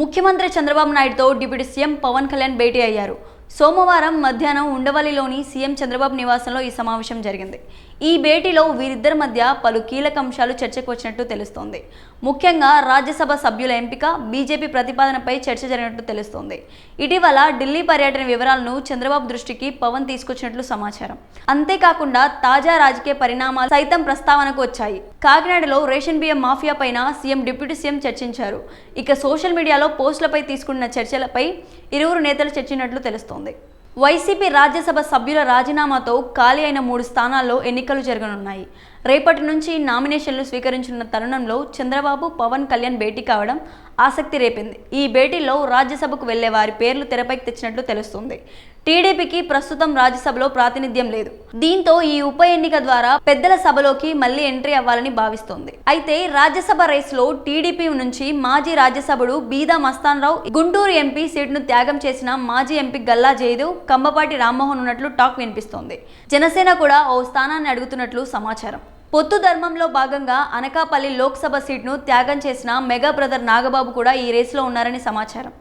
ముఖ్యమంత్రి చంద్రబాబు నాయుడుతో deputy CM Pawan Kalyan భేటీ అయ్యారు. సోమవారం మధ్యాహ్నం ఉండవల్లిలోని సీఎం చంద్రబాబు నివాసంలో ఈ సమావేశం జరిగింది. ఈ భేటీలో వీరిద్దరి మధ్య పలు కీలక అంశాలు చర్చకు వచ్చినట్టు తెలుస్తోంది. ముఖ్యంగా రాజ్యసభ సభ్యుల ఎంపిక బీజేపీ ప్రతిపాదనపై చర్చ జరిగినట్టు తెలుస్తోంది. ఇటీవల ఢిల్లీ పర్యటన వివరాలను చంద్రబాబు దృష్టికి పవన్ తీసుకొచ్చినట్లు సమాచారం. అంతేకాకుండా తాజా రాజకీయ పరిణామాలు సైతం ప్రస్తావనకు వచ్చాయి. కాకినాడలో రేషన్ బియ్యం మాఫియా పైన సీఎం డిప్యూటీ సీఎం చర్చించారు. ఇక సోషల్ మీడియాలో పోస్టులపై తీసుకున్న చర్చలపై ఇరువురు నేతలు చర్చినట్లు తెలుస్తోంది. వైసీపీ రాజ్యసభ సభ్యుల రాజీనామాతో ఖాళీ అయిన మూడు స్థానాల్లో ఎన్నికలు జరగనున్నాయి. రేపటి నుంచి నామినేషన్లు స్వీకరించనున్న తరుణంలో చంద్రబాబు పవన్ కళ్యాణ్ భేటీ కావడం ఆసక్తి రేపింది. ఈ భేటీలో రాజ్యసభకు వెళ్ళే వారి పేర్లు తెరపైకి తెచ్చినట్లు తెలుస్తుంది. టీడీపీకి ప్రస్తుతం రాజ్యసభలో ప్రాతినిధ్యం లేదు. దీంతో ఈ ఉప ఎన్నిక ద్వారా పెద్దల సభలోకి మళ్ళీ ఎంట్రీ అవ్వాలని భావిస్తోంది. అయితే రాజ్యసభ రేసులో టీడీపీ నుంచి మాజీ రాజ్యసభడు బీదా మస్తాన్ రావు గుంటూరు ఎంపీ సీటును త్యాగం చేసిన మాజీ ఎంపీ గల్లా జయదేవ్ కంబపాటి రామ్మోహన్ ఉన్నట్లు టాక్ వినిపిస్తోంది. జనసేన కూడా ఓ స్థానాన్ని అడుగుతున్నట్లు సమాచారం. పొత్తు ధర్మంలో భాగంగా అనకాపల్లి లోక్సభ సీట్ను త్యాగం చేసిన మెగా బ్రదర్ నాగబాబు కూడా ఈ రేసులో ఉన్నారని సమాచారం.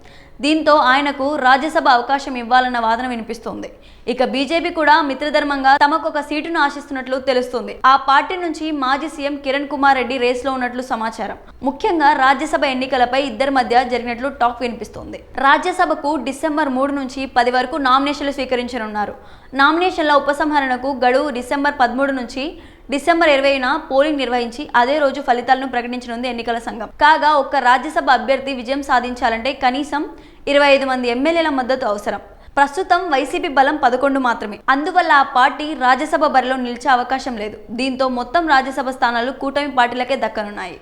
దీంతో ఆయనకు రాజ్యసభ అవకాశం ఇవ్వాలన్న వాదన వినిపిస్తోంది. ఇక బీజేపీ కూడా మిత్రధర్మంగా తమకు ఒక సీటును ఆశిస్తున్నట్లు తెలుస్తుంది. ఆ పార్టీ నుంచి మాజీ సీఎం కిరణ్ కుమార్ రెడ్డి రేసులో ఉన్నట్లు సమాచారం. ముఖ్యంగా రాజ్యసభ ఎన్నికలపై ఇద్దరి మధ్య జరిగినట్లు టాక్ వినిపిస్తోంది. రాజ్యసభకు డిసెంబర్ మూడు నుంచి పది వరకు నామినేషన్లు స్వీకరించనున్నారు. నామినేషన్ల ఉపసంహరణకు గడువు డిసెంబర్ పదమూడు నుంచి డిసెంబర్ ఇరవైన పోలింగ్ నిర్వహించి అదే రోజు ఫలితాలను ప్రకటించనుంది ఎన్నికల సంఘం. కాగా ఒక్క రాజ్యసభ అభ్యర్థి విజయం సాధించాలంటే కనీసం ఇరవై ఐదు మంది ఎమ్మెల్యేల మద్దతు అవసరం. ప్రస్తుతం వైసీపీ బలం పదకొండు మాత్రమే. అందువల్ల ఆ పార్టీ రాజ్యసభ బరిలో నిలిచే అవకాశం లేదు. దీంతో మొత్తం రాజ్యసభ స్థానాలు కూటమి పార్టీలకే దక్కనున్నాయి.